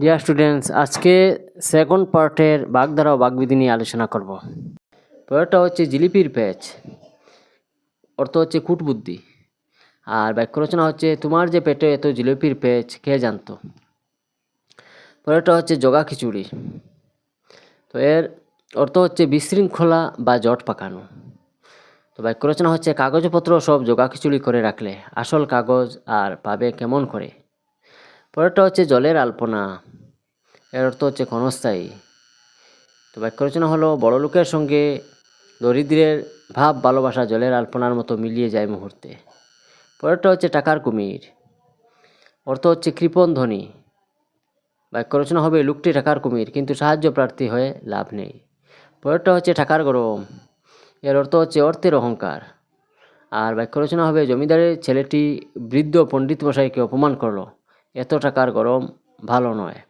Dear students আজকে second পার্টের বাগধারা ও বাগবিধি নিয়ে আলোচনা করব। পরেরটা হচ্ছে জিলিপির প্যাচ অর্থ হচ্ছে কুটবুদ্ধি আর বাক্য রচনা হচ্ছে, তোমার যে পেটে এত জিলিপির প্যাচ কে জানতো? পরেরটা হচ্ছে জগা খিচুড়ি। তো এর অর্থ হচ্ছে বিশৃঙ্খলা বা জট পাকানো। তো বাক্য রচনা হচ্ছে, কাগজপত্র সব জগা খিচুড়ি করে রাখলে, আসল কাগজ আর পাবে কেমন করে? পরেরটা হচ্ছে জলের আলপনা। এর অর্থ হচ্ছে ক্ষণস্থায়ী। তো বাক্য রচনা হলো, বড় লোকের সঙ্গে দরিদ্রের ভাব, ভালোবাসা, জলের আলপনার মতো মিলিয়ে যায় মুহূর্তে। পরেরটা হচ্ছে টাকার কুমির। অর্থ হচ্ছে কৃপণ ধ্বনি। বাক্য রচনা হবে, লোকটি টাকার কুমির, কিন্তু সাহায্য প্রার্থী হয়ে লাভ নেই। পরেরটা হচ্ছে, টাকার গরম। এর অর্থ হচ্ছে, অর্থের অহংকার। আর বাক্য রচনা হবে, জমিদারের ছেলেটি বৃদ্ধ পণ্ডিত মশাইকে অপমান করল। এত টাকার গরম? ভালো নয়।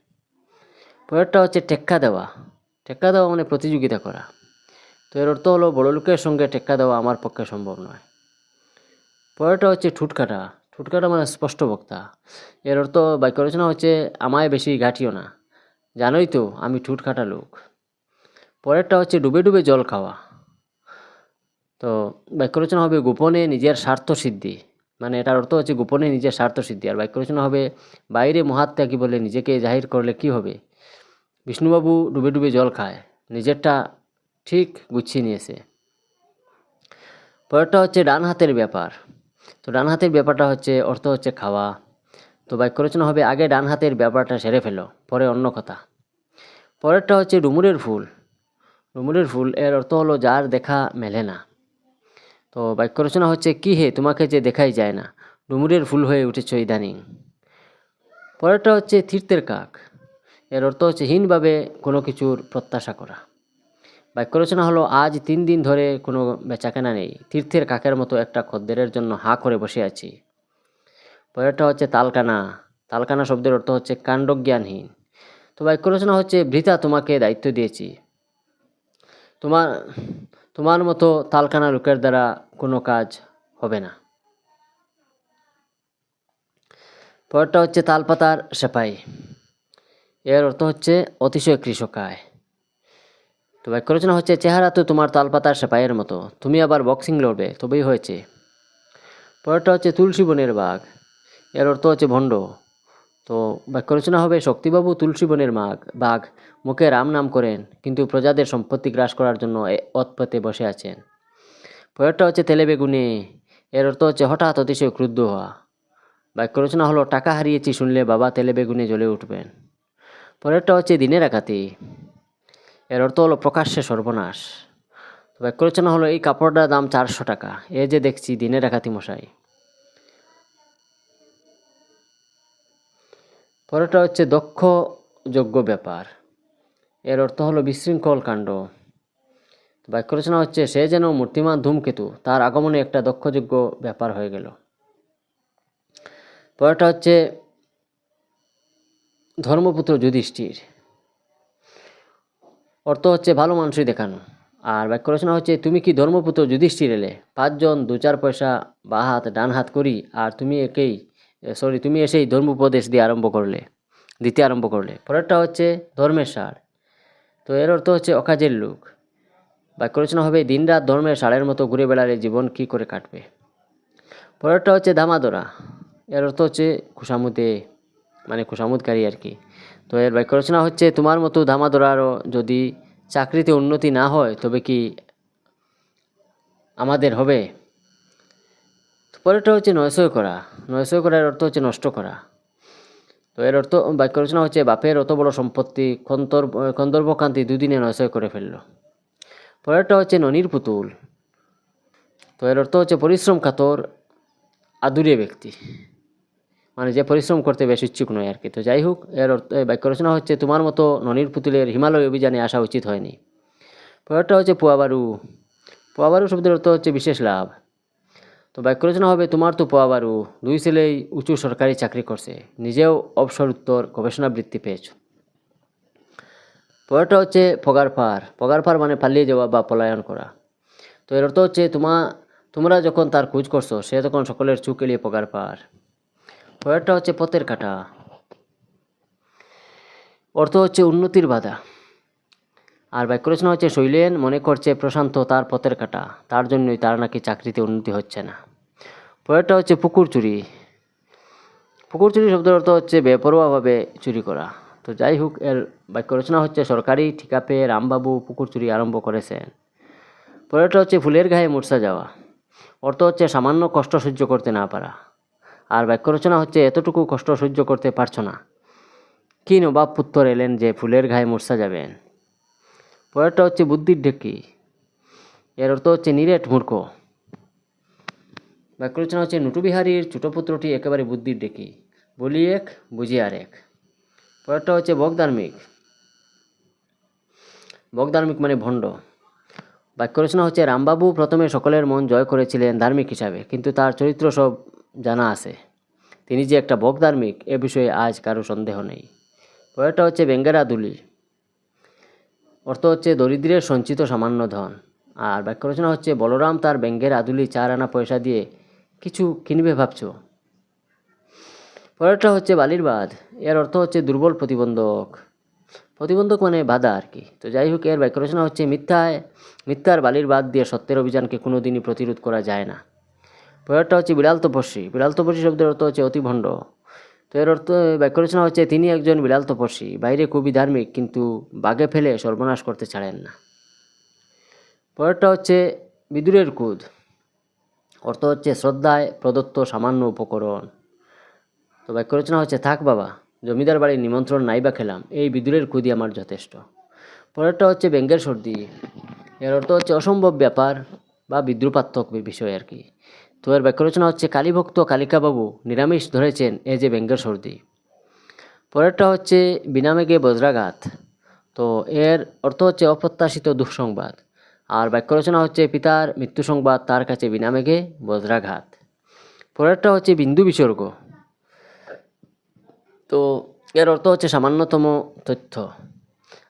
পরেরটা হচ্ছে টেক্কা দেওয়া। টেক্কা দেওয়া মানে প্রতিযোগিতা করা। তো এর অর্থ হলো বড় লোকের সঙ্গে টেক্কা দেওয়া আমার পক্ষে সম্ভব নয়। পরেরটা হচ্ছে ঠুটকাটা ঠুটকাটা মানে স্পষ্ট বক্তা। এর অর্থ বাক্য রচনা হচ্ছে, আমায় বেশি ঘাটিও না। জানোই তো, আমি ঠুটকাটা লোক। পরেরটা হচ্ছে, ডুবে ডুবে জল খাওয়া। তো বাক্য রচনা হবে, গোপনে নিজের স্বার্থ সিদ্ধি। মানে এটার অর্থ হচ্ছে গোপনে নিজের স্বার্থ সিদ্ধি। আর বাক্য রচনা হবে, বাইরে মহাত্যাগী বলে নিজেকে জাহির করলে কি হবে? বিষ্ণুবাবু ডুবে ডুবে জল খায়, নিজেরটা ঠিক গুছিয়ে নিয়েছে। পরেরটা হচ্ছে ডান হাতের ব্যাপার। তো ডান হাতের ব্যাপারটা হচ্ছে, অর্থ হচ্ছে খাওয়া। তো বাক্য রচনা হবে, আগে ডান হাতের ব্যাপারটা সেরে ফেলো, পরে অন্য কথা। পরেরটা হচ্ছে ডুমুরের ফুল। ডুমুরের ফুল, এর অর্থ হলো, যার দেখা মেলে না। তো বাক্য রচনা হচ্ছে, কি হে? তোমাকে যে দেখাই যায় না। ডুমুরের ফুল হয়ে উঠেছ ইদানিং। পরেরটা হচ্ছে, তীর্থের কাক। এর অর্থ হচ্ছে, হীনভাবে কোনো কিছুর প্রত্যাশা করা। বাক্য রচনা হলো, আজ তিন দিন ধরে কোনো বেচাকেনা নেই। তীর্থের কাকের মতো একটা খদ্দেরের জন্য হা করে বসে আছি। পরেরটা হচ্ছে, তালকানা। তালকানা শব্দের অর্থ হচ্ছে, কাণ্ডজ্ঞানহীন। তো বাক্য রচনা হচ্ছে, বৃথা তোমাকে দায়িত্ব দিয়েছি। তোমার তোমার মতো তালকানা লোকের দ্বারা কোনো কাজ হবে না। পরেরটা হচ্ছে তালপাতার সেপাই। এর অর্থ হচ্ছে অতিশয় কৃষকায়। তো বাক্য রচনা হচ্ছে, চেহারা তো তোমার তালপাতার সেপাইয়ের মতো। তুমি আবার বক্সিং লড়বে, তবেই হয়েছে। পরেরটা হচ্ছে, তুলসী বনের বাঘ। এর অর্থ হচ্ছে, ভণ্ড। তো বাক্য রচনা হবে, শক্তিবাবু তুলসী বনের মাঘ বাঘ মুখে রাম নাম করেন, কিন্তু প্রজাদের সম্পত্তি গ্রাস করার জন্য অতপথে বসে আছেন। পরেরটা হচ্ছে তেলে বেগুনে, এর অর্থ হচ্ছে হঠাৎ অতিশয় ক্রুদ্ধ হওয়া। বাক্য রচনা হলো, টাকা হারিয়েছি শুনলে বাবা তেলে বেগুনে জ্বলে উঠবেন। পরেরটা হচ্ছে, দিনের একাতি, এর অর্থ হলো প্রকাশ্যে সর্বনাশ। বাক্য রচনা হলো, এই কাপড়টার দাম চারশো টাকা, এ যে দেখছি দিনের একাতি মশাই। পরেরটা হচ্ছে দক্ষ, যোগ্য ব্যাপার। এর অর্থ হলো বিশৃঙ্খল কাণ্ড। বাক্য রচনা হচ্ছে, সে যেন মূর্তিমান ধূমকেতু, তার আগমনে একটা দক্ষযোগ্য ব্যাপার হয়ে গেল। পরেরটা হচ্ছে, ধর্মপুত্র যুধিষ্ঠির। অর্থ হচ্ছে, ভালো মানুষই দেখানো। আর বাক্য রচনা হচ্ছে, তুমি কি ধর্মপুত্র যুধিষ্ঠির এলে? পাঁচজন দু চার পয়সা বা হাত, ডান হাত করি, আর তুমি একেই সরি তুমি এসেই ধর্ম উপদেশ দিয়ে আরম্ভ করলে, দিতে আরম্ভ করলে। পরেরটা হচ্ছে ধর্মের সার। তো এর অর্থ হচ্ছে অকাজের লোক। বাক্য রচনা হবে, দিনরাত ধর্মের সারের মতো ঘুরে বেড়ালে জীবন কি করে কাটবে? পরেরটা হচ্ছে দামাদরা। এর অর্থ হচ্ছে খুশামুদে মানে খুশামুদকারী আর কি। তো এর বাক্য রচনা হচ্ছে, তোমার মতো দামাদরারও যদি চাকরিতে উন্নতি না হয়, তবে কি আমাদের হবে? পরেরটা হচ্ছে নয়সয় করা। নয়সয় করার অর্থ হচ্ছে নষ্ট করা। তো এর অর্থ বাক্য রচনা হচ্ছে বাপের অত বড় সম্পত্তি কন্তর কন্দর্বকান্তি দুদিনে নয়সয় করে ফেলল। পরেরটা হচ্ছে ননির পুতুল। তো এর অর্থ হচ্ছে পরিশ্রম কাতর, আদুরে ব্যক্তি। মানে যে পরিশ্রম করতে বেশ ইচ্ছুক নয় আর কি। তো যাই হোক, এর অর্থ বাক্য রচনা হচ্ছে তোমার মতো ননির পুতুলের হিমালয় অভিযানে আসা উচিত হয়নি। পরেরটা হচ্ছে পোয়াবারু। পোয়াবারু শব্দের অর্থ হচ্ছে বিশেষ লাভ। তো বাক্য রচনা হবে, তোমার তো পোয়াবারু দুই ছেলেই উঁচু সরকারি চাকরি করছে। নিজেও অবসর উত্তর গবেষণা বৃত্তি পেয়েছ। পরেরটা হচ্ছে পগার পার পগার পার মানে পালিয়ে যাওয়া বা পলায়ন করা। তো এর অর্থ হচ্ছে, তোমা, তোমরা যখন তার খোঁজ করছ, সে তখন সকলের চুক এলিয়ে পগার পার পরেরটা হচ্ছে পথের কাটা। অর্থ হচ্ছে, উন্নতির বাধা। আর বাক্য রচনা হচ্ছে শৈলেন, মনে করছে প্রশান্ত তার পথের কাটা। তার জন্যই তার নাকি চাকরিতে উন্নতি হচ্ছে না। পরেরটা হচ্ছে পুকুর চুরি। পুকুর চুরি শব্দের অর্থ হচ্ছে বেপরোয়াভাবে চুরি করা। তো যাই হোক, এর বাক্য রচনা হচ্ছে সরকারি ঠিকা পেয়ে রামবাবু পুকুর চুরি আরম্ভ করেছেন। পরেরটা হচ্ছে ফুলের গায়ে মূর্ছা যাওয়া। অর্থ হচ্ছে সামান্য কষ্ট সহ্য করতে না পারা। আর বাক্য রচনা হচ্ছে এতটুকু কষ্ট সহ্য করতে পারছ না। কি নবাব পুত্তর এলেন যে ফুলের গায়ে মূর্ছা যাবেন। পরেরটা হচ্ছে বুদ্ধির ঢেকি এর অর্থ হচ্ছে নিরেট মূর্খ বাক্য রচনা হচ্ছে নুটুবিহারীর ছোট পুত্রটি একেবারে বুদ্ধির ডেকি বলি এক বুঝি আর এক পরেরটা হচ্ছে বগধার্মিক বগধার্মিক মানে ভণ্ড বাক্য রচনা হচ্ছে রামবাবু প্রথমে সকলের মন জয় করেছিলেন ধার্মিক হিসাবে কিন্তু তার চরিত্র সব জানা আছে তিনি যে একটা বগধার্মিক এ বিষয়ে আজ কারও সন্দেহ নেই পরেরটা হচ্ছে বেঙ্গেরা দুলি অর্থ হচ্ছে দরিদ্রের সঞ্চিত সামান্য ধন। আর বাক্য রচনা হচ্ছে, বলরাম তার ব্যাঙ্গের আদুলি চার আনা পয়সা দিয়ে কিছু কিনবে ভাবছ? পরেরটা হচ্ছে, বালির বাঁধ। এর অর্থ হচ্ছে, দুর্বল প্রতিবন্ধক। প্রতিবন্ধক মানে বাধা আর কি। তো যাই হোক, এর বাক্য রচনা হচ্ছে, মিথ্যায়, মিথ্যার বালির বাদ দিয়ে সত্যের অভিযানকে কোনো দিনই প্রতিরোধ করা যায় না। পরেরটা হচ্ছে বিড়াল তপস্বী। বিড়াল তপস্বী শব্দের অর্থ হচ্ছে, অতি ভণ্ড। তো এর অর্থ বাক্য রচনা হচ্ছে তিনি একজন বিড়াল তপস্বী। বাইরে খুবই ধার্মিক, কিন্তু বাগে ফেলে সর্বনাশ করতে ছাড়েন না। পরেরটা হচ্ছে বিদুরের কুদ অর্থ হচ্ছে শ্রদ্ধায় প্রদত্ত সামান্য উপকরণ। তো বাক্য রচনা হচ্ছে, থাক বাবা, জমিদার বাড়ির নিমন্ত্রণ নাইবা খেলাম, এই বিদুরের কুদি আমার যথেষ্ট। পরেরটা হচ্ছে ব্যঙ্গের সর্দি। এর অর্থ হচ্ছে অসম্ভব ব্যাপার বা বিদ্রুপাত্মক বিষয় আর কি। তো এর বাক্য রচনা হচ্ছে, কালীভক্ত কালিকাবাবু নিরামিষ ধরেছেন, এ যে ব্যঙ্গের সর্দি। পরেরটা হচ্ছে, বিনামেগে বজ্রাঘাত। তো এর অর্থ হচ্ছে, অপ্রত্যাশিত দুঃসংবাদ। আর বাক্য রচনা হচ্ছে, পিতার মৃত্যু সংবাদ, তার কাছে বিনামেঘে বজ্রাঘাত। পরেরটা হচ্ছে, বিন্দু বিসর্গ। তো এর অর্থ হচ্ছে, সামান্যতম তথ্য।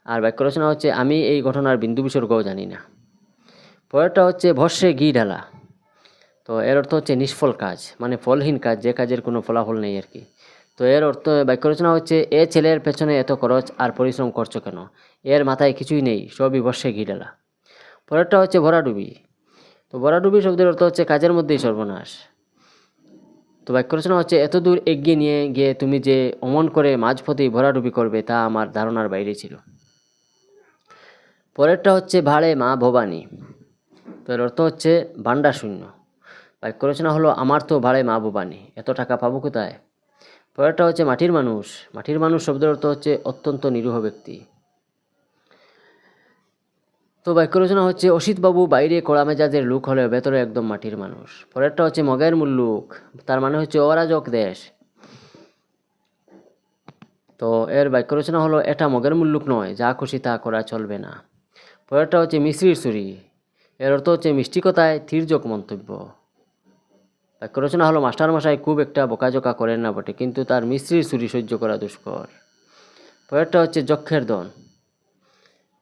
আর বাক্য রচনা হচ্ছে, আমি এই ঘটনার বিন্দু বিসর্গও জানি না। পরেরটা হচ্ছে, ভস্যে ঘি ঢালা। তো এর অর্থ হচ্ছে নিষ্ফল কাজ মানে ফলহীন কাজ, যে কাজের কোনো ফলাফল নেই আর কি। তো এর অর্থ বাক্য রচনা হচ্ছে, এ ছেলের পেছনে এত খরচ আর পরিশ্রম করছ কেন? এর মাথায় কিছুই নেই, সবই বর্ষে ঘি ঢালা। পরেরটা হচ্ছে ভরাডুবি। তো ভরাডুবি শব্দের অর্থ হচ্ছে, কাজের মধ্যেই সর্বনাশ। তো বাক্য রচনা হচ্ছে, এত দূর এগিয়ে নিয়ে গিয়ে তুমি যে অমন করে মাঝপথেই ভরাডুবি করবে, তা আমার ধারণার বাইরে ছিল। পরেরটা হচ্ছে, ভাড়ে মা ভবানী। তো এর অর্থ হচ্ছে, ভাণ্ডার শূন্য। বাক্য রচনা হলো, আমার তো ভাড়ে মা ভবানী এত টাকা পাবো কোথায়? পরেরটা হচ্ছে, মাটির মানুষ। মাটির মানুষ শব্দের অর্থ হচ্ছে, অত্যন্ত নিরীহ ব্যক্তি। তো বাক্য রচনা হচ্ছে, অসিতবাবু বাইরে কড়া মেজাজের লোক হলেও ভেতরে একদম মাটির মানুষ। পরেরটা হচ্ছে, মগের মুল্লুক। তার মানে হচ্ছে, অরাজক দেশ। তো এর বাক্য রচনা হলো, এটা মগের মুল্লুক নয়, যা খুশি তা করা চলবে না। পরেরটা হচ্ছে, মিশ্রির ছুরি এর অর্থ হচ্ছে মিষ্টিকতায় তির্যক মন্তব্য। বাক্য রচনা হলো মাস্টারমশাই খুব একটা বোকাজোকা করেন না বটে, কিন্তু তার মিস্ত্রির ছুরি সহ্য করা দুষ্কর। পরেরটা হচ্ছে যক্ষের দন।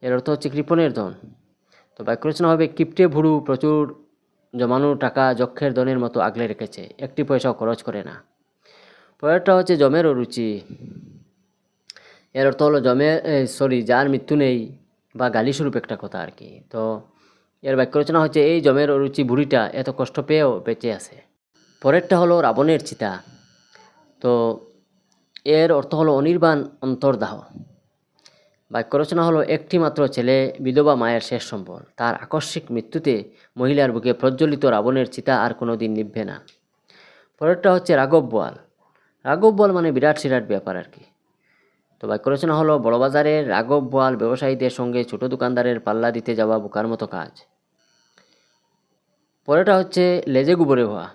এর অর্থ হচ্ছে কৃপণের ধন তো বাক্য রচনা হবে? কিপটে ভুরু প্রচুর জমানো টাকা যক্ষের ধনের মতো আগলে রেখেছে। একটি পয়সাও খরচ করে না। পরেরটা হচ্ছে জমের অরুচি এর অর্থ হলো জমে সরি যার মৃত্যু নেই বা গালিস্বরূপ একটা কথা আর কি। তো এর বাক্য রচনা হচ্ছে এই জমের অরুচি বুড়িটা এত কষ্ট পেয়েও বেঁচে আছে? পরেরটা হলো রাবণের চিতা। তো এর অর্থ হলো অনির্বাণ অন্তর্দাহ। বাক্য রচনা হলো একটি মাত্র ছেলে, বিধবা মায়ের শেষ সম্বল। তার আকস্মিক মৃত্যুতে মহিলার বুকে প্রজ্বলিত রাবণের চিতা আর কোনো দিন নিভবে না। পরেরটা হচ্ছে রাঘব বোয়াল রাঘব বোয়াল মানে বিরাট সিরাট ব্যাপার আর কি। তো বাক্য রচনা হলো বড়বাজারের রাঘব বোয়াল ব্যবসায়ীদের সঙ্গে ছোট দোকানদারের পাল্লা দিতে যাওয়া বোকার মতো কাজ। পরেরটা হচ্ছে, লেজে গুবরে হওয়া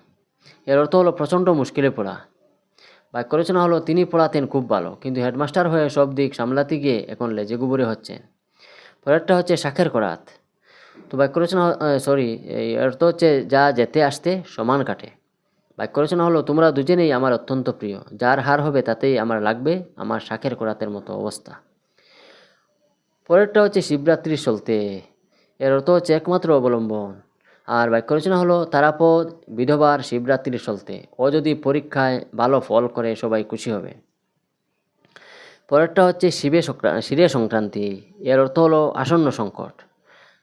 এর অর্থ হলো প্রচণ্ড মুশকিলে পড়া। বাক্য রচনা হলো, তিনি পড়াতেন খুব ভালো, কিন্তু হেডমাস্টার হয়ে সব দিক সামলাতে গিয়ে এখন লেজে গুবরে হচ্ছেন পরেরটা হচ্ছে শাখের করাত। তো বাক্য রচনা সরি অর্থ হচ্ছে, যা যেতে আসতে সমান কাটে। বাক্য রচনা হলো, তোমরা দুজনেই আমার অত্যন্ত প্রিয়। যার হার হবে তাতেই আমার লাগবে আমার শাখের করাতের মতো অবস্থা। পরেরটা হচ্ছে শিবরাত্রি চলতে। এর অর্থ হচ্ছে একমাত্র অবলম্বন। আর বাক্য রচনা হলো, তারাপদ, বিধবার শিবরাত্রির চলতে। ও যদি পরীক্ষায় ভালো ফল করে, সবাই খুশি হবে। পরেরটা হচ্ছে শিবে শিরে সংক্রান্তি। এর অর্থ হলো আসন্ন সংকট।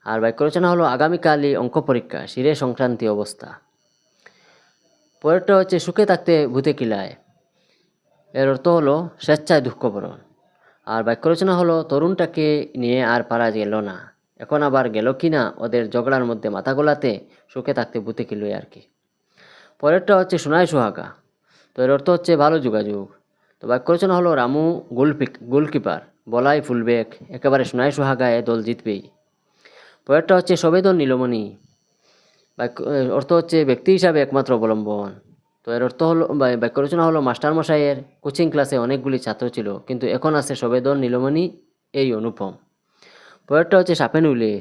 আর বাক্য রচনা হলো, আগামীকালই অঙ্ক পরীক্ষা, শিরে সংক্রান্তি অবস্থা। পরেরটা হচ্ছে, সুখে থাকতে ভূতে কিলায় এর অর্থ হলো, স্বেচ্ছায় দুঃখবরণ আর বাক্য রচনা হলো, তরুণটাকে নিয়ে আর পারা গেল না। এখন আবার গেল কি না ওদের ঝগড়ার মধ্যে মাথা গোলাতে, সুখে থাকতে ভূতে কিলোয় আর কি। পরেরটা হচ্ছে সোনায় সোহাগা। তো এর অর্থ হচ্ছে ভালো যোগাযোগ। তো বাক্য রচনা হলো, রামু গোলপিক, গোলকিপার, বলাই ফুলবেক, একেবারে সোনায় সোহাগায় দল জিতবেই। পরেরটা হচ্ছে, সবেদন নীলমণি। বাক্য অর্থ হচ্ছে, ব্যক্তি হিসাবে একমাত্র অবলম্বন। তো এর অর্থ হলো বাক্য রচনা হলো, মাস্টারমশাইয়ের কোচিং ক্লাসে অনেকগুলি ছাত্র ছিল, কিন্তু এখন আছে সবেদন নীলমণি, এই অনুপম। পরেরটা হচ্ছে সাপে নুলে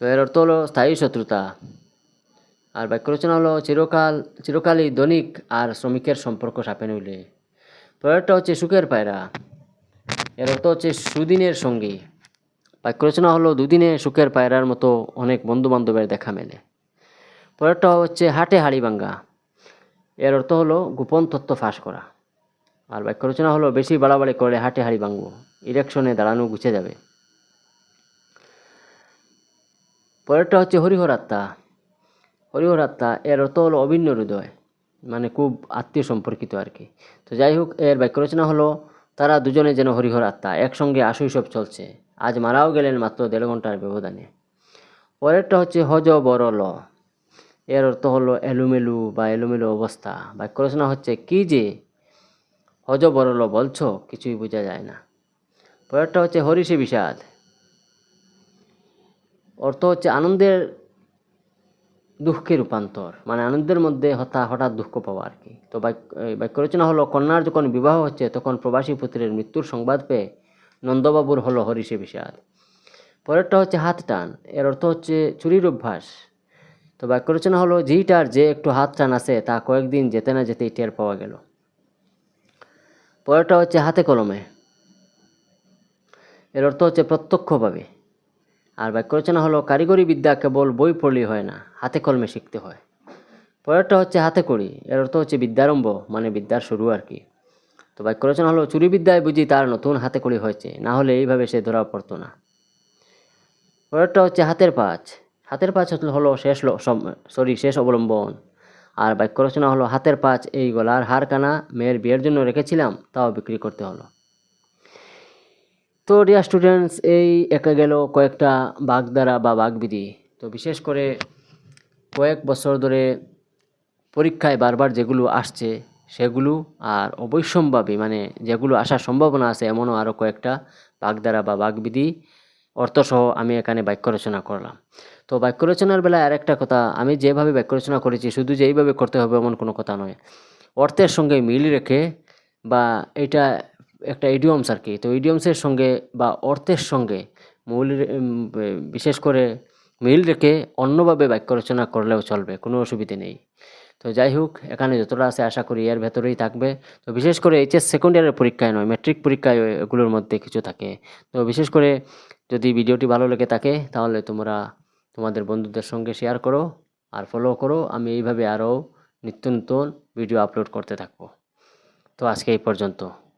তো এর অর্থ হলো স্থায়ী শত্রুতা আর বাক্য রচনা হলো চিরকাল চিরকালই দৈনিক আর শ্রমিকের সম্পর্ক সাপে নুলে পরেরটা হচ্ছে সুখের পায়রা এর অর্থ হচ্ছে সুদিনের সঙ্গী বাক্য রচনা হলো দুদিনে সুখের পায়রার মতো অনেক বন্ধু বান্ধবের দেখা মেলে পরেরটা হচ্ছে হাটে হাড়ি ভাঙ্গা এর অর্থ হলো গোপন তথ্য ফাঁস করা আর বাক্য রচনা হলো বেশি বাড়াবাড়ি করলে হাটে হাড়ি ভাঙবো ইলেকশনে দাঁড়ানো গুছে যাবে পরেরটা হচ্ছে হরিহর আত্মা হরিহর আত্মা এর অর্থ হলো অভিন্ন হৃদয় মানে খুব আত্মীয় সম্পর্কিত আর কি। তো যাই হোক, এর বাক্য রচনা হলো, তারা দুজনে যেন হরিহর আত্মা একসঙ্গে আশুই সব চলছে। আজ মারাও গেলেন মাত্র দেড় ঘণ্টার ব্যবধানে। পরেরটা হচ্ছে হজ বড় ল এর অর্থ হলো এলোমেলু বা এলোমেলু অবস্থা। বাক্য রচনা হচ্ছে, কি যে হজ বড় ল বলছো? কিছুই বোঝা যায় না। পরেরটা হচ্ছে, হরিষে বিষাদ। অর্থ হচ্ছে আনন্দের দুঃখে রূপান্তর। মানে আনন্দের মধ্যে হতা, হঠাৎ দুঃখ পাওয়া আর কি। তো বাক্য রচনা হলো, কন্যার যখন বিবাহ হচ্ছে, তখন প্রবাসী পুত্রের মৃত্যুর সংবাদ পেয়ে নন্দবাবুর হলো হরিষে বিষাদ। পরেরটা হচ্ছে হাত টান, এর অর্থ হচ্ছে চুরির অভ্যাস। তো বাক্য রচনা হলো, যেইটার যে একটু হাত টান আছে, তা কয়েকদিন যেতে না যেতেই টের পাওয়া গেল। পরেরটা হচ্ছে হাতে কলমে, এর অর্থ হচ্ছে প্রত্যক্ষভাবে। আর বাক্য রচনা হলো কারিগরি বিদ্যা কেবল বই পড়লেই হয় না, হাতে কলমে শিখতে হয়। পরেরটা হচ্ছে হাতে করি এর অর্থ হচ্ছে বিদ্যারম্ভ মানে বিদ্যার শুরু আর কি। তো বাক্য রচনা হলো চুরি বিদ্যায় বুঝি তার নতুন হাতে করি হয়েছে, না হলে এইভাবে সে ধরা পড়তো না। পরেরটা হচ্ছে হাতের পাঁচ হাতের পাঁচ হলো- শেষ সরি শেষ অবলম্বন। আর বাক্য রচনা হলো হাতের পাঁচ এই গলার হার কানা মেয়ের বিয়ের জন্য রেখেছিলাম, তাও বিক্রি করতে হলো। তো ডিয়ার স্টুডেন্টস এই একে গেল কয়েকটা বাগধারা বা বাগবিধি। তো বিশেষ করে কয়েক বছর ধরে পরীক্ষায় বারবার যেগুলো আসছে, সেগুলো আর অবশ্যম্ভাবী মানে যেগুলো আসার সম্ভাবনা আছে, এমনও আরও কয়েকটা বাগধারা বা বাগবিধি, অর্থসহ আমি এখানে বাক্য রচনা করলাম। তো বাক্য রচনার বেলায় আরেকটা কথা, আমি যেভাবে বাক্য রচনা করেছি, শুধু যে এইভাবে করতে হবে এমন কোনো কথা নয়। অর্থের সঙ্গে মিল রেখে বা এটা একটা ইডিয়মস আর কি। তো ইডিয়মসের সঙ্গে বা অর্থের সঙ্গে মূল বিশেষ করে মিল রেখে অন্যভাবে বাক্য রচনা করলেও চলবে, কোনো অসুবিধে নেই। তো যাই হোক, এখানে যতটা আছে আশা করি এর ভেতরেই থাকবে। তো বিশেষ করে এইচএস সেকেন্ড ইয়ারের পরীক্ষায় নয় ম্যাট্রিক পরীক্ষায় এগুলোর মধ্যে কিছু থাকে। তো বিশেষ করে যদি ভিডিওটি ভালো লেগে থাকে, তাহলে তোমরা তোমাদের বন্ধুদের সঙ্গে শেয়ার করো আর ফলো করো। আমি এইভাবে আরও নিত্য নতুন ভিডিও আপলোড করতে থাকব। তো আজকে এই পর্যন্ত।